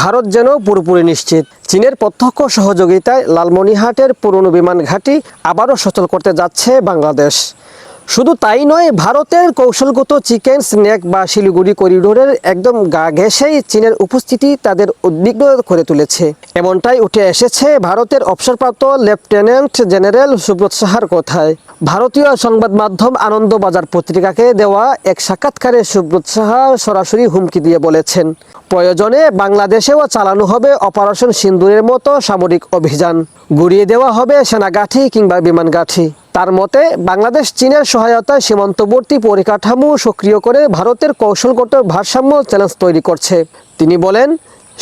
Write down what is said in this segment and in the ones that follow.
ভারত যেন পুরোপুরি নিশ্চিত। চীনের প্রত্যক্ষ সহযোগিতায় লালমনিহাটের পুরনো বিমান ঘাঁটি আবারও সচল করতে যাচ্ছে বাংলাদেশ। শুধু তাই নয়, ভারতের কৌশলগত চিকেন, স্ন্যাক বা শিলিগুড়ি করিডোরের একদম গা ঘেঁষেই চীনের উপস্থিতি তাদের উদ্বিগ্ন করে তুলেছে। এমনটাই উঠে এসেছে ভারতের অবসরপ্রাপ্ত লেফটেন্যান্ট জেনারেল সুব্রত সাহার কথায়। ভারতীয় সংবাদ মাধ্যম আনন্দবাজার পত্রিকাকে দেওয়া এক সাক্ষাৎকারে সুব্রত সাহা সরাসরি হুমকি দিয়ে বলেছেন, প্রয়োজনে বাংলাদেশেও চালানো হবে অপারেশন সিন্দুরের মতো সামরিক অভিযান। গুড়িয়ে দেওয়া হবে সেনাগাঠি কিংবা বিমানগাঠি তার মতে, বাংলাদেশ চীনের সহায়তায় সীমান্তবর্তী পরিকাঠামো সক্রিয় করে ভারতের কৌশলগত ভারসাম্য চ্যালেঞ্জ তৈরি করছে। তিনি বলেন,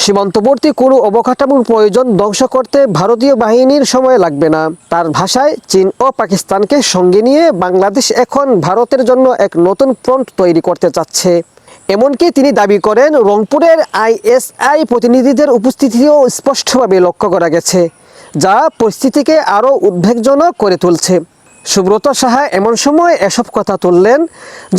সীমান্তবর্তী কোনো অবকাঠামোর প্রয়োজন ধ্বংস করতে ভারতীয় বাহিনীর সময় লাগবে না। তার ভাষায়, চীন ও পাকিস্তানকে সঙ্গে নিয়ে বাংলাদেশ এখন ভারতের জন্য এক নতুন ফ্রন্ট তৈরি করতে চাচ্ছে। এমনকি তিনি দাবি করেন, রংপুরের আইএসআই প্রতিনিধিদের উপস্থিতিও স্পষ্টভাবে লক্ষ্য করা গেছে, যা পরিস্থিতিকে আরও উদ্বেগজনক করে তুলছে। সুব্রত সাহা এমন সময় এসব কথা তুললেন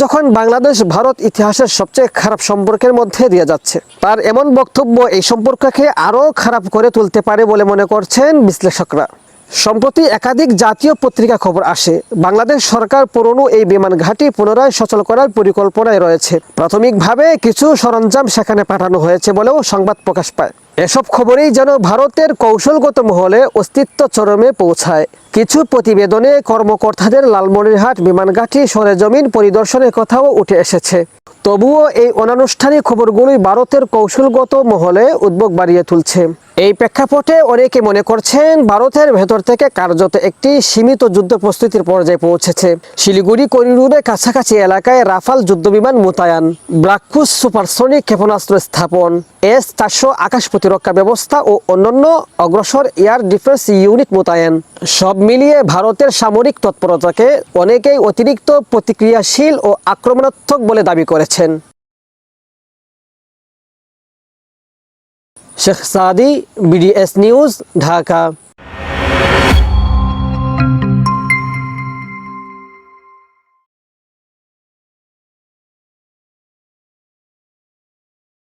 যখন বাংলাদেশ, ভারত ইতিহাসের সবচেয়ে খারাপ সম্পর্কের মধ্যে দিয়ে যাচ্ছে। তার এমন বক্তব্য এই সম্পর্ককে আরও খারাপ করে তুলতে পারে বলে মনে করছেন বিশ্লেষকরা। সম্প্রতি একাধিক জাতীয় পত্রিকা খবর আসে, বাংলাদেশ সরকার পুরনো এই বিমান ঘাঁটি পুনরায় সচল করার পরিকল্পনায় রয়েছে। প্রাথমিকভাবে কিছু সরঞ্জাম সেখানে পাঠানো হয়েছে বলেও সংবাদ প্রকাশ পায়। এসব খবরেই যেন ভারতের কৌশলগত মহলে অস্তিত্ব চরমে পৌঁছায়। কিছু প্রতিবেদনে কর্মকর্তাদের লালমনিরহাট বিমানঘাটি সরেজমিন পরিদর্শনের কথাও উঠে এসেছে। তবুও এই অনানুষ্ঠানিক খবরগুলোই ভারতের কৌশলগত মহলে উদ্বেগ বাড়িয়ে তুলছে। এই প্রেক্ষাপটে অনেকে মনে করছেন ভারতের ভেতর থেকে কার্যত একটি সীমিত যুদ্ধ প্রস্তুতির পর্যায়ে পৌঁছেছে। শিলিগুড়ি করিডোরের কাছাকাছি এলাকায় রাফাল যুদ্ধবিমান মোতায়েন ব্রাক্ষুস সুপারসনিক ক্ষেপণাস্ত্র স্থাপন, এস চারশো আকাশ প্রতিরক্ষা ব্যবস্থা ও অন্যান্য অগ্রসর এয়ার ডিফেন্স ইউনিট মোতায়েন। সব মিলিয়ে ভারতের সামরিক তৎপরতাকে অনেকেই অতিরিক্ত প্রতিক্রিয়াশীল ও আক্রমণাত্মক বলে দাবি করেছেন। শেখ সাদি বিডিএস নিউজ ঢাকা